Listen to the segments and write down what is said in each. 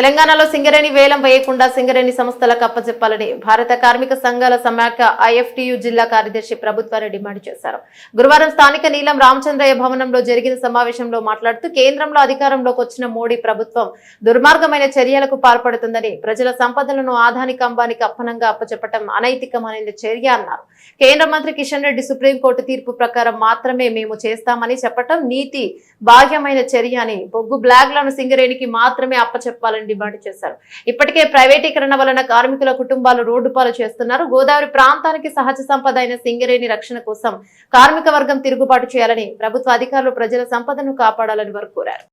తెలంగాణలో సింగరేణి వేలం వేయకుండా సింగరేణి సంస్థలకు అప్పచెప్పాలని భారత కార్మిక సంఘాల సమాఖ్య ఐఎఫ్టియు జిల్లా కార్యదర్శి ప్రభుత్వాన్ని డిమాండ్ చేశారు. గురువారం స్థానిక నీలం రామచంద్రయ్య భవనంలో జరిగిన సమావేశంలో మాట్లాడుతూ కేంద్రంలో అధికారంలోకి వచ్చిన మోడీ ప్రభుత్వం దుర్మార్గమైన చర్యలకు పాల్పడుతుందని ప్రజల సంపదలను ఆదాని కంబానికి అప్పనంగా అప్పచెప్పటం అనైతికమైన చర్య అన్నారు. కేంద్ర మంత్రి కిషన్ రెడ్డి సుప్రీంకోర్టు తీర్పు ప్రకారం మాత్రమే మేము చేస్తామని చెప్పటం నీతి బాహ్యమైన చర్య అని బొగ్గు బ్లాగ్లను సింగరేణికి మాత్రమే అప్పచెప్పాలని డిమాండ్ చేశారు. ఇప్పటికే ప్రైవేటీకరణ వలన కార్మికుల కుటుంబాలు రోడ్డు పాలు చేస్తున్నారు. గోదావరి ప్రాంతానికి సహజ సంపద అయిన సింగరేణి రక్షణ కోసం కార్మిక వర్గం తిరుగుబాటు చేయాలని ప్రభుత్వ అధికారులు ప్రజల సంపదను కాపాడాలని వారు కోరారు.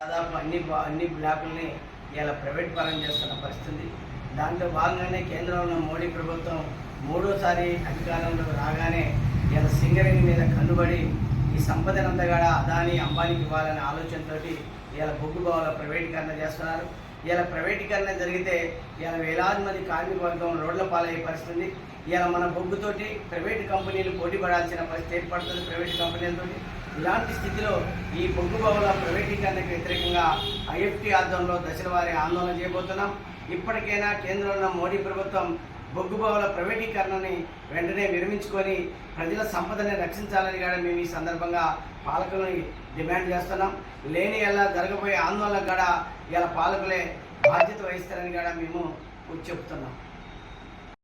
దాదాపు అన్ని అన్ని బ్లాకుల్ని ఇలా ప్రైవేట్ పరం చేస్తున్న పరిస్థితి. దాంట్లో భాగంగానే కేంద్రంలో ఉన్న మోడీ ప్రభుత్వం మూడోసారి అధికారంలో రాగానే ఇలా సింగరేణి మీద కన్నుబడి ఈ సంపదనంతా కూడా అదాని అంబానీకి ఇవ్వాలనే ఆలోచనతోటి ఇలా బొగ్గు బావుల ప్రైవేటీకరణ చేస్తున్నారు. ఇలా ప్రైవేటీకరణ జరిగితే ఇలా వేలాది మంది కార్మిక వర్గం రోడ్ల పాలయ్యే పరిస్థితుంది. ఇలా మన బొగ్గుతోటి ప్రైవేట్ కంపెనీలు పోటీ పడాల్సిన పరిస్థితి ఏర్పడుతుంది ప్రైవేట్ కంపెనీలతోటి. ఇలాంటి స్థితిలో ఈ బొగ్గు బావుల ప్రైవేటీకరణకు వ్యతిరేకంగా ఐఎఫ్టీ ఆధ్వర్యంలో దశల వారి ఆందోళన చేయబోతున్నాం. ఇప్పటికైనా కేంద్రంలో ఉన్న మోడీ ప్రభుత్వం బొగ్గుబావుల ప్రైవేటీకరణని వెంటనే విరమించుకొని ప్రజల సంపదని రక్షించాలని కూడా మేము ఈ సందర్భంగా పాలకులని డిమాండ్ చేస్తున్నాం. లేని ఎలా జరగబోయే ఆందోళనకు కూడా ఇలా పాలకులే బాధ్యత వహిస్తారని కూడా మేము చెప్తున్నాం.